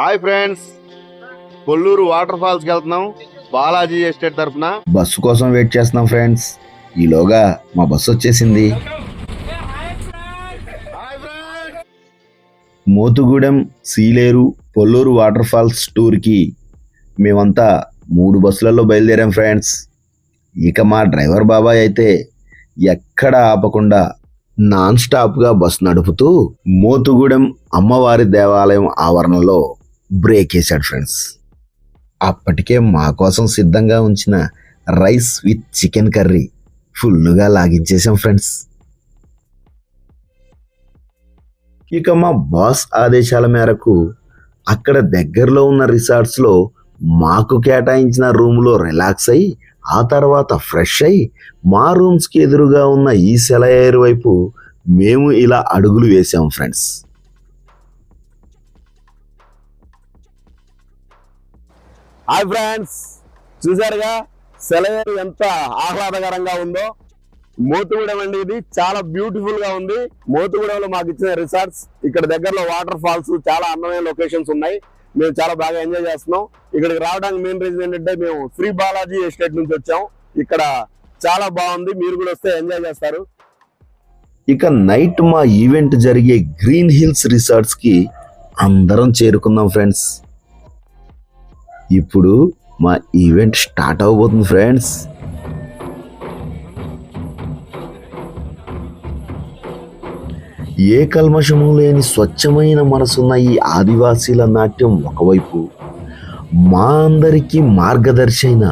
Hi friends. Kolluru water ఫాల్స్కి వెళ్తున్నాం. Balaji estate తరఫున. బస్సు కోసం వెయిట్ చేస్తున్నాం ఫ్రెండ్స్. ఈలోగా మా బస్సు వచ్చేసింది. మోతుగూడెం సీలేరు పొల్లూరు వాటర్ ఫాల్స్ టూర్కి మేమంతా మూడు బస్సులలో బయలుదేరాం ఫ్రెండ్స్. ఇక మా డ్రైవర్ బాబాయ్ అయితే ఎక్కడ ఆపకుండా నాన్ స్టాప్గా బస్సు నడుపుతూ మోతుగూడెం అమ్మవారి దేవాలయం ఆవరణలో బ్రేక్ వేశాడు ఫ్రెండ్స్. అప్పటికే మా కోసం సిద్ధంగా ఉంచిన రైస్ విత్ చికెన్ కర్రీ ఫుల్గా లాగించేసాం ఫ్రెండ్స్. ఇక మా బాస్ ఆదేశాల మేరకు అక్కడ దగ్గరలో ఉన్న రిసార్ట్స్లో మాకు కేటాయించిన రూమ్లో రిలాక్స్ అయ్యి ఆ తర్వాత ఫ్రెష్ అయ్యి మా రూమ్స్కి ఎదురుగా ఉన్న ఈ సెలయేరు వైపు మేము ఇలా అడుగులు వేసాం ఫ్రెండ్స్. హాయ్ ఫ్రెండ్స్ చూసారుగా సెలవేరు ఎంత ఆహ్లాదకరంగా ఉందో. మోతుగూడెం అండి ఇది చాలా బ్యూటిఫుల్గా ఉంది. మోతుగూడెంలో మాకు ఇచ్చిన రిసార్ట్స్ ఇక్కడ దగ్గరలో వాటర్ ఫాల్స్ చాలా అందమైన లొకేషన్స్ ఉన్నాయి. మేము చాలా బాగా ఎంజాయ్ చేస్తున్నాం. ఇక్కడికి రావడానికి మెయిన్ రీజన్ ఏంటంటే మేము శ్రీ బాలాజీ ఎస్టేట్ నుంచి వచ్చాం. ఇక్కడ చాలా బాగుంది మీరు కూడా వస్తే ఎంజాయ్ చేస్తారు. ఇక నైట్ మా ఈవెంట్ జరిగే గ్రీన్ హిల్స్ రిసార్ట్స్కి అందరం చేరుకుందాం ఫ్రెండ్స్ ఇప్పుడు మా ఈవెంట్ స్టార్ట్ అవబోతుంది ఫ్రెండ్స్. ఏ కల్మషము లేని స్వచ్ఛమైన మనసున్న ఈ ఆదివాసీల నాట్యం ఒకవైపు మా అందరికీ మార్గదర్శి అయిన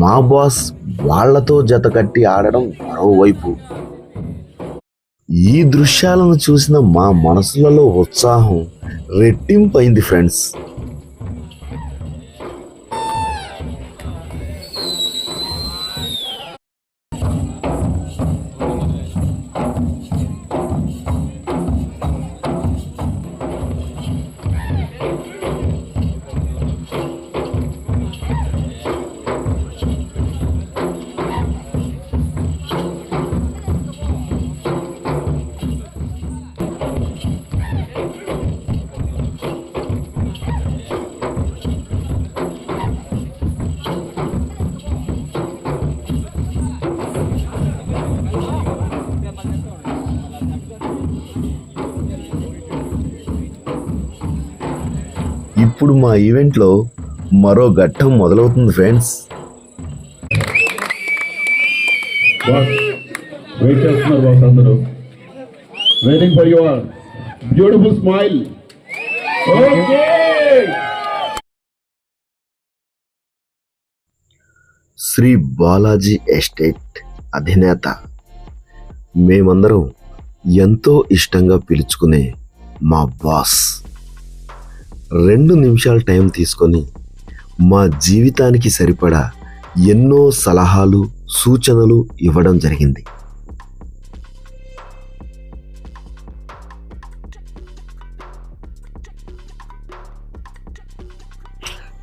మా బాస్ వాళ్ళతో జత కట్టి ఆడడం మరోవైపు. ఈ దృశ్యాలను చూసిన మా మనసులలో ఉత్సాహం రెట్టింపైంది ఫ్రెండ్స్. ఇప్పుడు మా ఈవెంట్లో మరో ఘట్టం మొదలవుతుంది ఫ్రెండ్స్ వెయిట్ చేస్తున్నారు బాస్ అందరూ waiting for your beautiful smile Shri Balaji estate అధినేత. మేమందరం ఎంతో ఇష్టంగా పిలుచుకునే మా బాస్. రెండు నిమిషాల టైం తీసుకొని మా జీవితానికి సరిపడా ఎన్నో సలహాలు సూచనలు ఇవ్వడం జరిగింది.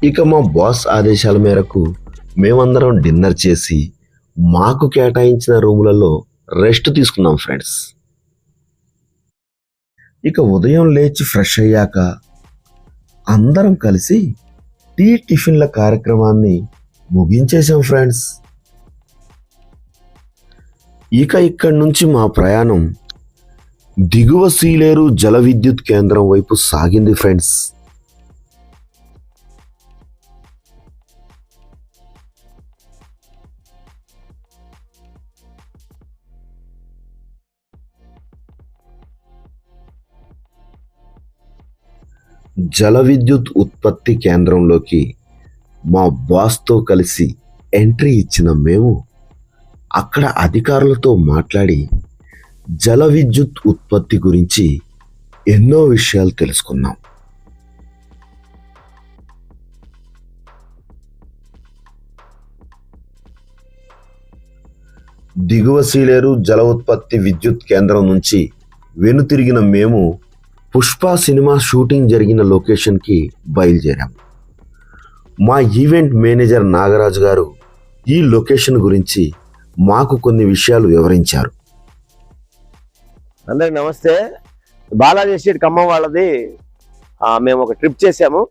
ఇక మా బాస్ ఆదేశాల మేరకు మేమందరం డిన్నర్ చేసి మాకు కేటాయించిన రూములలో రెస్ట్ తీసుకున్నాం ఫ్రెండ్స్. ఇక ఉదయం లేచి ఫ్రెష్ అయ్యాక అందరం కలిసి టీ టిఫిన్ల కార్యక్రమాన్ని ముగించేశాం ఫ్రెండ్స్. ఇక ఇక్కడి నుంచి మా ప్రయాణం దిగువ సీలేరు జల విద్యుత్ కేంద్రం వైపు సాగింది ఫ్రెండ్స్. జల విద్యుత్ ఉత్పత్తి కేంద్రంలోకి మా బాస్తో కలిసి ఎంట్రీ ఇచ్చిన మేము అక్కడ అధికారులతో మాట్లాడి జల విద్యుత్ ఉత్పత్తి గురించి ఎన్నో విషయాలు తెలుసుకున్నాం. దిగువ సీలేరు జల ఉత్పత్తి విద్యుత్ కేంద్రం నుంచి వెనుతిరిగిన మేము పుష్ప సినిమా షూటింగ్ జరిగిన లొకేషన్కి బయలుదేరాం. మా ఈవెంట్ మేనేజర్ నాగరాజు గారు ఈ లొకేషన్ గురించి మాకు కొన్ని విషయాలు వివరించారు. అందరికి నమస్తే. బాలాజీ ఎస్టేట్ ఖమ్మం వాళ్ళది మేము ఒక ట్రిప్ చేసాము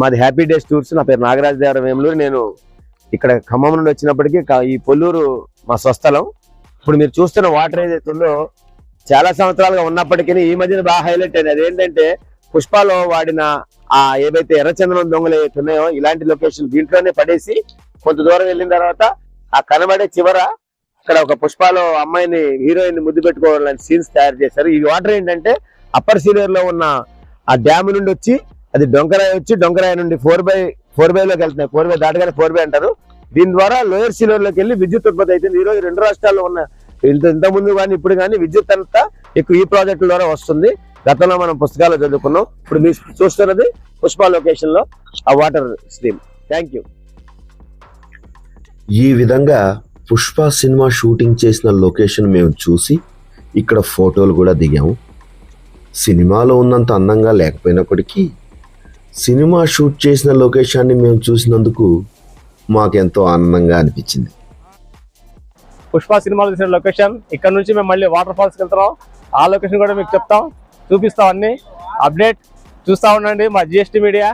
మాది హ్యాపీ డేస్ టూర్స్. నా పేరు నాగరాజు దేవర వేములూరు. నేను ఇక్కడ ఖమ్మం నుండి వచ్చినప్పటికీ ఈ పొల్లూరు మా స్వస్థలం. ఇప్పుడు మీరు చూస్తున్న వాటర్ ఏదైతే ఉందో చాలా సంవత్సరాలుగా ఉన్నప్పటికీ ఈ మధ్యన బాగా హైలైట్ అయినది ఏంటంటే పుష్పాలో వాడిన ఆ ఏవైతే ఎర్రచందనం దొంగలు ఏవైతే ఉన్నాయో ఇలాంటి లొకేషన్ దీంట్లోనే పడేసి కొంత దూరం వెళ్ళిన తర్వాత ఆ కనబడే చివర అక్కడ ఒక పుష్పాలో అమ్మాయిని హీరోయిన్ ముద్దు పెట్టుకోవాలని సీన్స్ తయారు చేశారు. ఈ వాటర్ ఏంటంటే అప్పర్ సీనియర్లో ఉన్న ఆ డ్యామ్ నుండి వచ్చి అది డొంకరాయి వచ్చి డొంకరాయి నుండి ఫోర్ బై ఫోర్ బై లోకి వెళ్తున్నాయి. ఫోర్ బై దాటగానే ఫోర్ బై అంటారు. దీని ద్వారా లోయర్ సీనియర్లోకి వెళ్ళి విద్యుత్ ఉత్పత్తి అవుతుంది ఈ రోజు రెండు రాష్ట్రాల్లో ఉన్న ఇంత ఇంతకుముందు కానీ ఇప్పుడు కానీ విద్యుత్ అంతా ఎక్కువ ఈ ప్రాజెక్ట్ ద్వారా వస్తుంది. గతంలో మనం పుస్తకాలు చదువుకున్నాం. ఇప్పుడు మీరు చూస్తున్నది పుష్ప లొకేషన్లో ఆ వాటర్ స్ట్రీమ్ థ్యాంక్ యూ ఈ విధంగా పుష్ప సినిమా షూటింగ్ చేసిన లొకేషన్ మేము చూసి ఇక్కడ ఫోటోలు కూడా దిగాము. సినిమాలో ఉన్నంత అందంగా లేకపోయినప్పటికీ సినిమా షూట్ చేసిన లొకేషన్ని మేము చూసినందుకు మాకెంతో ఆనందంగా అనిపించింది. పుష్ప సినిమాలు తీసిన లొకేషన్. ఇక్కడ నుంచి మేము మళ్ళీ వాటర్ ఫాల్స్కి వెళ్తున్నాం. ఆ లొకేషన్ కూడా మీకు చెప్తాం. చూపిస్తాం అన్ని. అప్డేట్ చూస్తూ ఉండండి మా జిఎస్టీ మీడియా.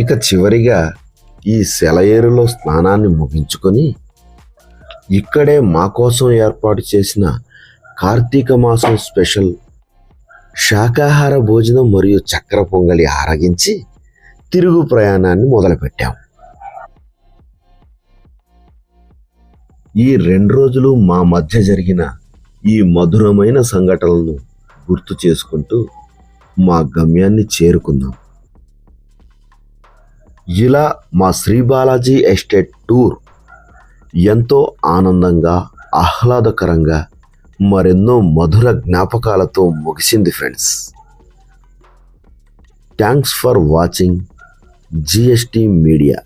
ఇక చివరిగా ఈ సెలయేరులో స్నానాన్ని ముగించుకొని ఇక్కడే మా కోసం ఏర్పాటు చేసిన కార్తీక మాసం స్పెషల్ శాకాహార భోజనం మరియు చక్కెర పొంగలి ఆరగించి తిరుగు ప్రయాణాన్ని మొదలుపెట్టాం. ఈ రెండు రోజులు మా మధ్య జరిగిన ఈ మధురమైన సంఘటనలను గుర్తు చేసుకుంటూ మా గమ్యాన్ని చేరుకుందాం. ఇలా మా శ్రీ బాలాజీ ఎస్టేట్ టూర్ ఎంతో ఆనందంగా ఆహ్లాదకరంగా మరెన్నో మధుర జ్ఞాపకాలతో ముగిసింది friends. Thanks for watching GST media